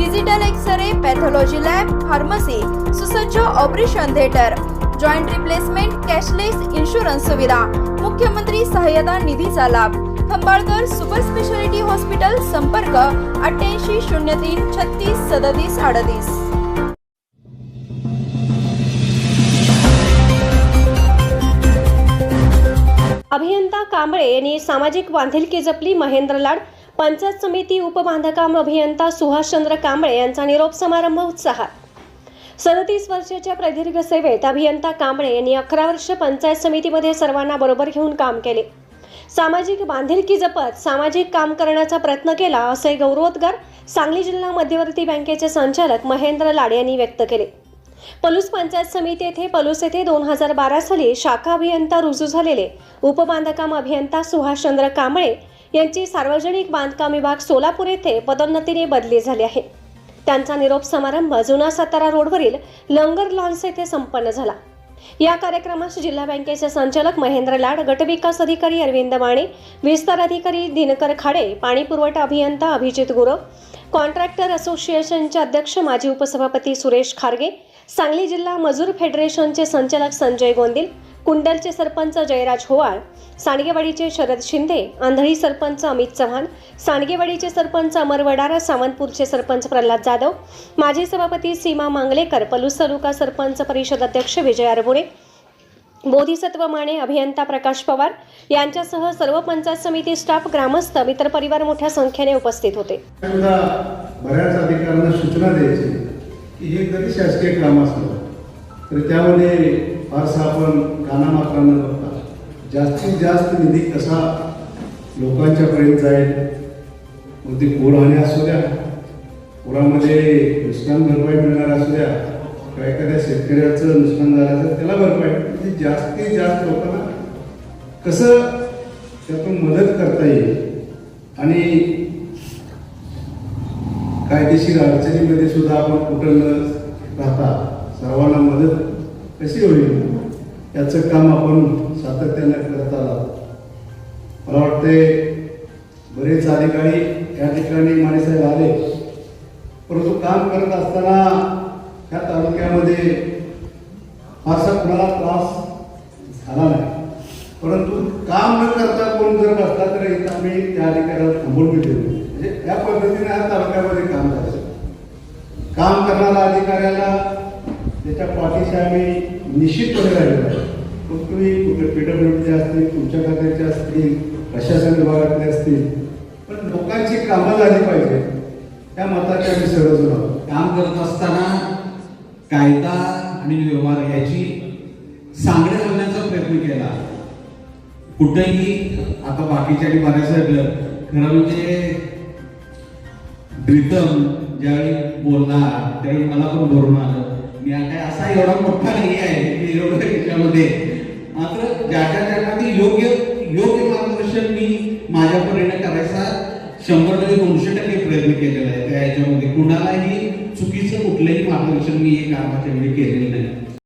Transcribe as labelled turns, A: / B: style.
A: Digital x ray pathology lab pharmacy सुसज्ज operation theatre joint replacement cashless insurance सुविधा मुख्यमंत्री सहाय्यता निधीचा लाभ खंबाळकर सुपर स्पेशालिटी हॉस्पिटल संपर्क अठ्ठ्याऐंशी शून्य तीन छत्तीस सदतीस अडतीस
B: अभियंता कांबळे यांनी सामाजिक बांधिलकी जपली महेंद्र लाड पंचायत समिती उपबांधकाम अभियंता सुभाषचंद्र कांबळे यांचा निरोप समारंभ उत्साहात. सदतीस वर्षाच्या प्रदीर्घ सेवेत अभियंता कांबळे यांनी अकरा वर्ष पंचायत समितीमध्ये सर्वांना बरोबर घेऊन काम केले. सामाजिक बांधिलकी जपत सामाजिक काम करण्याचा प्रयत्न केला असे गौरवोद्गार सांगली जिल्हा मध्यवर्ती बँकेचे संचालक महेंद्र लाड यांनी व्यक्त केले. पलूस पंचायत समिती येथे पलूस येथे दोन हजार बारा साली शाखा अभियंता रुजू झालेले उपबांधकाम अभियंता सुभाषचंद्र कांबळे यांची सार्वजनिक बांधकाम विभाग सोलापूर येथे पदोन्नतीने बदली झाली आहे. त्यांचा निरोप समारंभ जुना सातारा रोडवरील लंगर लॉन्स येथे संपन्न झाला. या कार्यक्रमास जिल्हा बँकेचे संचालक महेंद्र लाड गटविकास अधिकारी अरविंद माने विस्तार अधिकारी दिनकर खाडे पाणी पुरवठा अभियंता अभिजित गुरव कॉन्ट्रॅक्टर असोसिएशनचे अध्यक्ष माजी उपसभापती सुरेश खारगे सांगली जिल्हा मजूर फेडरेशनचे संचालक संजय गोंदिल कुंडलचे सरपंच जयराज होवाळ सांडगेवाडीचे शरद शिंदे आंधळी सरपंच अमित चव्हाण सांडगेवाडीचे सरपंच अमर वडारा सावंतपूरचे सरपंच प्रल्हाद जाधव माजी सभापती सीमा मांगलेकर पलूस तालुका सरपंच परिषद अध्यक्ष विजय अरबुरे बोधिसत्व माने अभियंता प्रकाश पवार यांच्यासह सर्व पंचायत समिती स्टाफ ग्रामस्थ मित्र परिवार मोठ्या संख्येने उपस्थित होते.
C: बऱ्याच अधिकाऱ्यांना सूचना द्यायची की हे जरी शासकीय काम असलं तरी त्यामध्ये फारसा आपण कानामात्रांना बघता जास्तीत जास्त निधी कसा लोकांच्यापर्यंत जाईल? मग ती पूरहानी असू द्या. पुरामध्ये नुकसान भरपाई मिळणार असू द्या. किंवा एखाद्या शेतकऱ्याचं नुकसान झालं तर त्याला भरपाई म्हणजे जास्तीत जास्त लोकांना कसं त्यातून मदत करता येईल? आणि कायदेशीर अडचणीमध्ये सुद्धा आपण कुठं न राहता सर्वांना मदत कशी होईल? याचं काम आपण सातत्याने करत आलात. मला वाटते बरेच अधिकारी या ठिकाणी माणसाहेब आले. परंतु काम करत असताना ह्या तालुक्यामध्ये फारसा कुणाला त्रास झाला नाही. परंतु काम न करता कोण जर बसला तर इथं आम्ही त्या अधिकाऱ्याला थांबवून बी म्हणजे या पद्धतीने ह्या तालुक्यामध्ये काम करायचं काम करणाऱ्या अधिकाऱ्याला त्याच्या पाठीशी आम्ही निश्चितपणे राहिलो आहे. मग तुम्ही कुठे पीडब्ल्यूडीचे असतील तुमच्या खात्याचे असतील प्रशासन विभागातले असतील पण लोकांची कामं झाली पाहिजे. त्या मताच्या आम्ही सर्वजण
D: काम करत असताना कायदा आणि व्यवहार याची सांगड घालण्याचा प्रयत्न केला. कुठेही आता बाकीच्या बऱ्याच वेळेला खरं म्हणजे प्रीतम ज्यावेळी बोलणार त्यावेळी मला पण भरून आलं. मी काय असा एवढा मोठा नाही आहे मी एवढं याच्यामध्ये मात्र ज्याच्या ज्यांना मी योग्य योग्य मार्गदर्शन मी माझ्या परीने करायचा शंभर टक्के दोनशे टक्के प्रयत्न केलेला आहे. त्या याच्यामध्ये कुणालाही चुकीचं कुठलंही मार्गदर्शन मी हे कामाच्या वेळी केलेलं नाही.